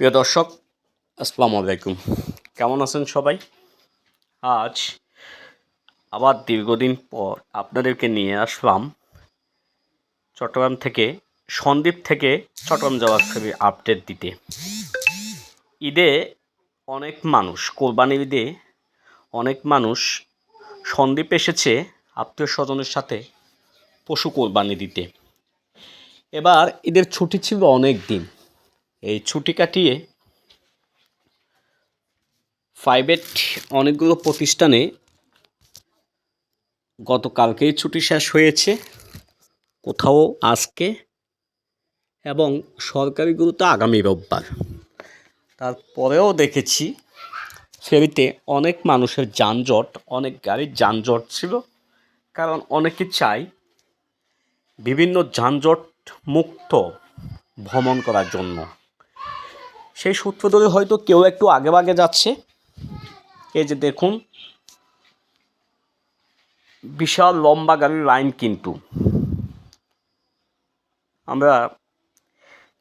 প্রিয় দর্শক, আসসালামু আলাইকুম। কেমন আছেন সবাই? আজ আবার দীর্ঘদিন পর আপনাদেরকে নিয়ে আসলাম চট্টগ্রাম থেকে সন্দ্বীপ থেকে চট্টগ্রাম যাওয়ার ছবি আপডেট দিতে। ঈদে অনেক মানুষ, কোরবানির ঈদে অনেক মানুষ সন্দ্বীপ এসেছে আত্মীয় স্বজনের সাথে পশু কোরবানি দিতে। এবার ঈদের ছুটি ছিল অনেক দিন। এই ছুটি কাটিয়ে প্রাইভেট অনেকগুলো প্রতিষ্ঠানে গতকালকেই ছুটি শেষ হয়েছে, কোথাও আজকে এবং সরকারিগুলোতে আগামী রোববার। তারপরেও দেখেছি, ফেরিতে অনেক মানুষের যানজট, অনেক গাড়ির যানজট ছিল, কারণ অনেকে চায় বিভিন্ন যানজট মুক্ত ভ্রমণ করার জন্য। সেই সূত্র ধরে হয়তো কেউ একটু আগে আগে যাচ্ছে। এই যে দেখুন, বিশাল লম্বা গাড়ির লাইন কিন্তু। আমরা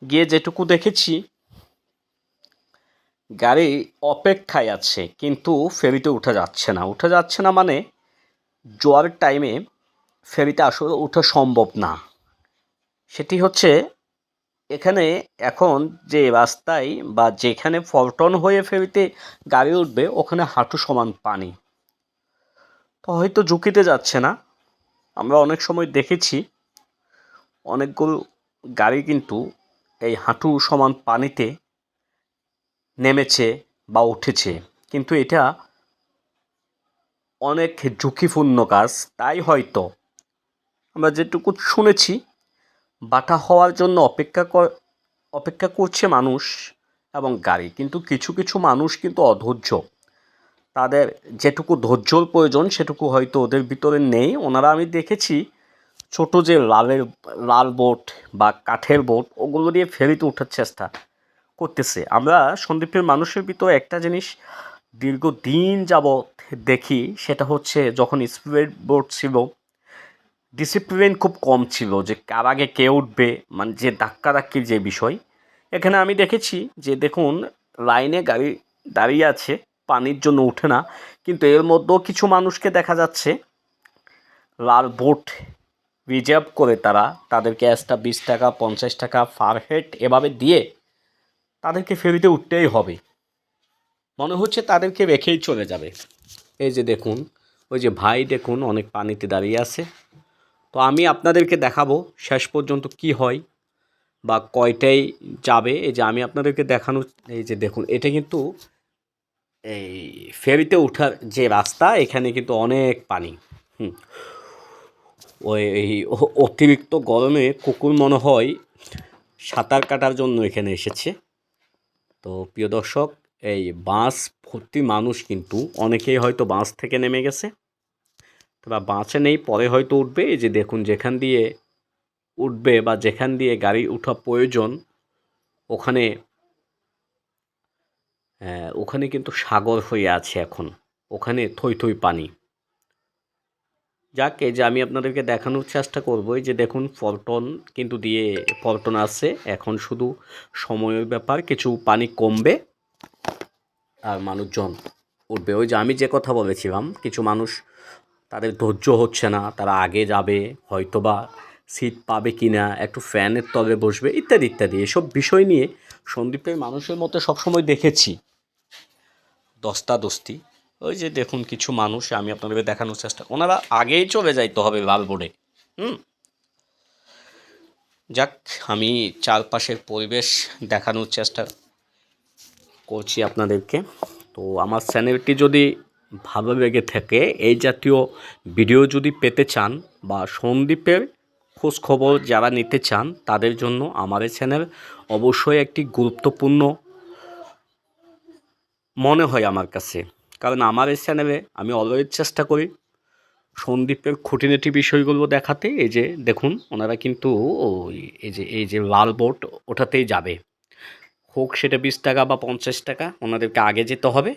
গিয়ে যেটুকু দেখেছি, গাড়ি অপেক্ষায় আছে, কিন্তু ফেরিতে উঠে যাচ্ছে না। উঠে যাচ্ছে না মানে জোয়ারের টাইমে ফেরিতে আসলে ওঠা সম্ভব না। সেটি হচ্ছে এখানে এখন যে রাস্তায় বা যেখানে ফলটন হয়ে ফেরিতে গাড়ি উঠবে, ওখানে হাঁটু সমান পানি। তো হয়তো ঝুঁকিতে যাচ্ছে না। আমরা অনেক সময় দেখেছি, অনেকগুলো গাড়ি কিন্তু এই হাঁটু সমান পানিতে নেমেছে বা উঠেছে। কিন্তু এটা অনেক ঝুঁকিপূর্ণ কাজ, তাই হয়তো। আমরা যেটুকু শুনেছি বাটা হওয়ার জন্য অপেক্ষা অপেক্ষা করছে মানুষ এবং গাড়ি। কিন্তু কিছু কিছু মানুষ কিন্তু অধৈর্য। তাদের যেটুকু ধৈর্যর প্রয়োজন, সেটুকু হয়তো ওদের ভিতরে নেই। ওনারা আমি দেখেছি ছোট যে লালের, লাল বোট বা কাঠের বোট, ওগুলো দিয়ে ফেরিতে ওঠার চেষ্টা করতেছে। আমরা সন্দীপের মানুষের ভিতরে একটা জিনিস দীর্ঘদিন যাবৎ দেখি, সেটা হচ্ছে যখন স্পিড বোট ছিল ডিসিপ্লিন খুব কম ছিল যে কার আগে কে উঠবে মানে যে ধাক্কা ধাক্কির যে বিষয়। এখানে আমি দেখেছি যে দেখুন লাইনে গাড়ি দাঁড়িয়ে আছে, পানির জন্য উঠে না, কিন্তু এর মধ্যেও কিছু মানুষকে দেখা যাচ্ছে। লাল বোট রিজার্ভ করে তারা তাদেরকে এক্সট্রা বিশ টাকা, পঞ্চাশ টাকা পার হেড এভাবে দিয়ে তাদেরকে ফেরিতে উঠতেই হবে। মনে হচ্ছে তাদেরকে রেখেই চলে যাবে। এই যে দেখুন, ওই যে ভাই দেখুন, অনেক পানিতে দাঁড়িয়ে আছে। তো আমি আপনাদেরকে দেখাবো শেষ পর্যন্ত কি হয় বা কয়টাই যাবে। এই যে আমি আপনাদেরকে দেখানো এই যে দেখুন, এটা কিন্তু এই ফেরিতে ওঠার যে রাস্তা, এখানে কিন্তু অনেক পানি। হুম। ওই, এই অতিরিক্ত গরমে কুকুর মনে হয় সাঁতার কাটার জন্য এখানে এসেছে। তো প্রিয় দর্শক, এই বাস ভর্তি মানুষ কিন্তু অনেকেই হয়তো বাস থেকে নেমে গেছে। বা বাঁচে নেই, পরে হয়তো উঠবে। এই যে দেখুন, যেখান দিয়ে উঠবে বা যেখান দিয়ে গাড়ি উঠা প্রয়োজন, ওখানে ওখানে কিন্তু সাগর হয়ে আছে এখন। ওখানে থই থই পানি। যাকে যে আমি আপনাদেরকে দেখানোর চেষ্টা করব। যে দেখুন, পল্টন কিন্তু দিয়ে, পল্টন আছে এখন শুধু সময়ের ব্যাপার, কিছু পানি কমবে আর মানুষজন উঠবে। ওই যে আমি যে কথা বলেছিলাম, কিছু মানুষ তাদের ধৈর্য হচ্ছে না, তারা আগে যাবে, হয়তোবা সিট পাবে কি না একটু ফ্যানের তলে বসবে, ইত্যাদি ইত্যাদি। এসব বিষয় নিয়ে সন্দীপের মানুষের মতো সবসময় দেখেছি। দস্তা দস্তি। ওই যে দেখুন কিছু মানুষ, আমি আপনাদের দেখানোর চেষ্টা, ওনারা আগেই চলে যাইতে হবে লাল বোর্ডে হুম? যাক, আমি চারপাশের পরিবেশ দেখানোর চেষ্টা করছি আপনাদেরকে। তো আমার চ্যানেলটি যদি ভালো লেগে থাকে এই জাতীয় ভিডিও যদি পেতে চান বা সন্দীপের খবর যারা নিতে চান, তাদের জন্য আমার এই চ্যানেল অবশ্যই একটি গুরুত্বপূর্ণ মনে হয় আমার কাছে। কারণ আমার এই চ্যানেলে আমি অলওয়েজ চেষ্টা করি সন্দীপের খুঁটিনাটি বিষয়গুলো দেখাতে। এই যে দেখুন, ওনারা কিন্তু ওই এই যে এই যে লাল বোট ওঠাতেই যাবে। হোক সেটা বিশ টাকা বা পঞ্চাশ টাকা, ওনাদেরকে আগে যেতে হবে।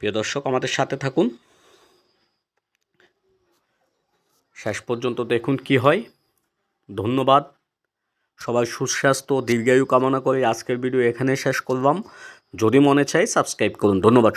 প্রিয় দর্শক, আমাদের সাথে থাকুন। শেষ পর্যন্ত দেখুন কি হয়। ধন্যবাদ। সবাই সুস্বাস্থ্য, দীর্ঘায়ু কামনা করে আজকের ভিডিও এখানে শেষ করলাম। যদি মনে চাই সাবস্ক্রাইব করুন। ধন্যবাদ।